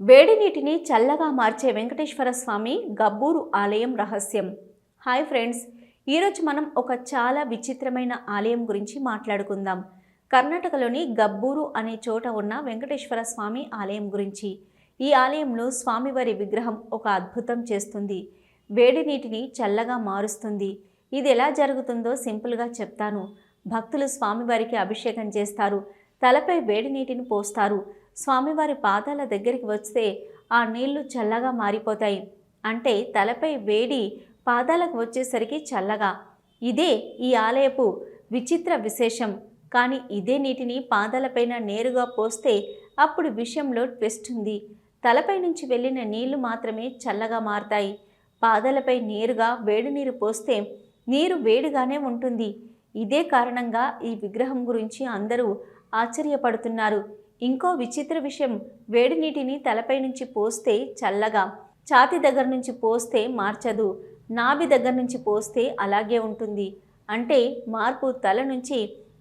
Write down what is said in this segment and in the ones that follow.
వేడి నీటిని చల్లగా మార్చే వెంకటేశ్వర స్వామి గబ్బూరు ఆలయం రహస్యం. హాయ్ ఫ్రెండ్స్ ఈరోజు మనం ఒక చాలా విచిత్రమైన ఆలయం గురించి మాట్లాడుకుందాం. కర్ణాటకలోని గబ్బూరు అనే చోట ఉన్న వెంకటేశ్వర స్వామి ఆలయం గురించి. ఈ ఆలయంలో స్వామివారి విగ్రహం ఒక అద్భుతం చేస్తుంది. వేడి నీటిని చల్లగా మారుస్తుంది. ఇది ఎలా జరుగుతుందో సింపుల్గా చెప్తాను. భక్తులు స్వామివారికి అభిషేకం చేస్తారు. తలపై వేడి నీటిని పోస్తారు. స్వామివారి పాదాల దగ్గరికి వస్తే ఆ నీళ్ళు చల్లగా మారిపోతాయి. అంటే తలపై వేడి పాదాలకు వచ్చేసరికి చల్లగా. ఇదే ఈ ఆలయపు విచిత్ర విశేషం. కానీ ఇదే నీటిని పాదాలపైన నేరుగా పోస్తే అప్పుడు విషయంలో ట్విస్ట్ ఉంది. తలపై నుంచి వెళ్ళిన నీళ్ళు మాత్రమే చల్లగా మారతాయి. పాదాలపై నేరుగా వేడి నీరు పోస్తే నీరు వేడిగానే ఉంటుంది. ఇదే కారణంగా ఈ విగ్రహం గురించి అందరూ ఆశ్చర్యపడుతున్నారు. ఇంకో విచిత్ర విషయం. వేడి నీటిని తలపై నుంచి పోస్తే చల్లగా ఛాతి దగ్గర నుంచి పోస్తే మార్చదు నాభి దగ్గర నుంచి పోస్తే అలాగే ఉంటుంది. అంటే మార్పు తల నుంచి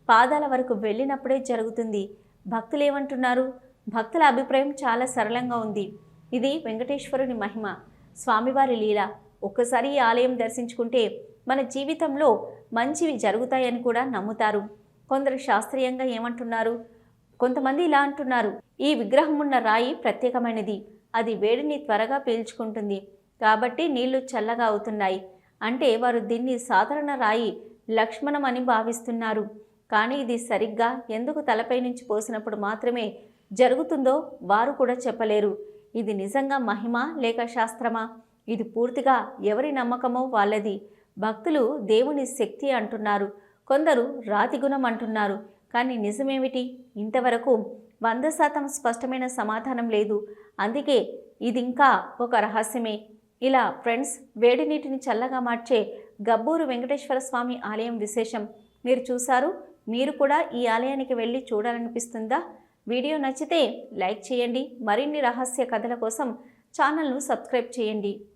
పాదాల వరకు వెళ్ళినప్పుడే జరుగుతుంది. భక్తులు ఏమంటున్నారు? భక్తుల అభిప్రాయం చాలా సరళంగా ఉంది. ఇది వెంకటేశ్వరుని మహిమ స్వామివారి లీల. ఒక్కసారి ఈ ఆలయం దర్శించుకుంటే మన జీవితంలో మంచివి జరుగుతాయని కూడా నమ్ముతారు. కొందరు శాస్త్రీయంగా ఏమంటున్నారు? కొంతమంది ఇలా అంటున్నారు ఈ విగ్రహం ఉన్న రాయి ప్రత్యేకమైనది. అది వేడిని త్వరగా పీల్చుకుంటుంది. కాబట్టి నీళ్ళు చల్లగా అవుతున్నాయి. అంటే వారు దీన్ని సాధారణ రాయి లక్ష్మణం అని భావిస్తున్నారు. కానీ ఇది సరిగ్గా ఎందుకు తలపై నుంచి పోసినప్పుడు మాత్రమే జరుగుతుందో వారు కూడా చెప్పలేరు. ఇది నిజంగా మహిమ లేక శాస్త్రమా? ఇది పూర్తిగా ఎవరి నమ్మకమో వాళ్ళది. భక్తులు దేవుని శక్తి అంటున్నారు. కొందరు రాతి గుణం అంటున్నారు. కానీ నిజమేమిటి? ఇంతవరకు వంద శాతం స్పష్టమైన సమాధానం లేదు. అందుకే ఇది ఇంకా ఒక రహస్యమే. ఇలా ఫ్రెండ్స్ వేడి నీటిని చల్లగా మార్చే గబ్బూరు వెంకటేశ్వర స్వామి ఆలయం విశేషం. మీరు చూశారు? మీరు కూడా ఈ ఆలయానికి వెళ్ళి చూడాలనిపిస్తుందా? వీడియో నచ్చితే లైక్ చేయండి. మరిన్ని రహస్య కథల కోసం ఛానల్ను సబ్స్క్రైబ్ చేయండి.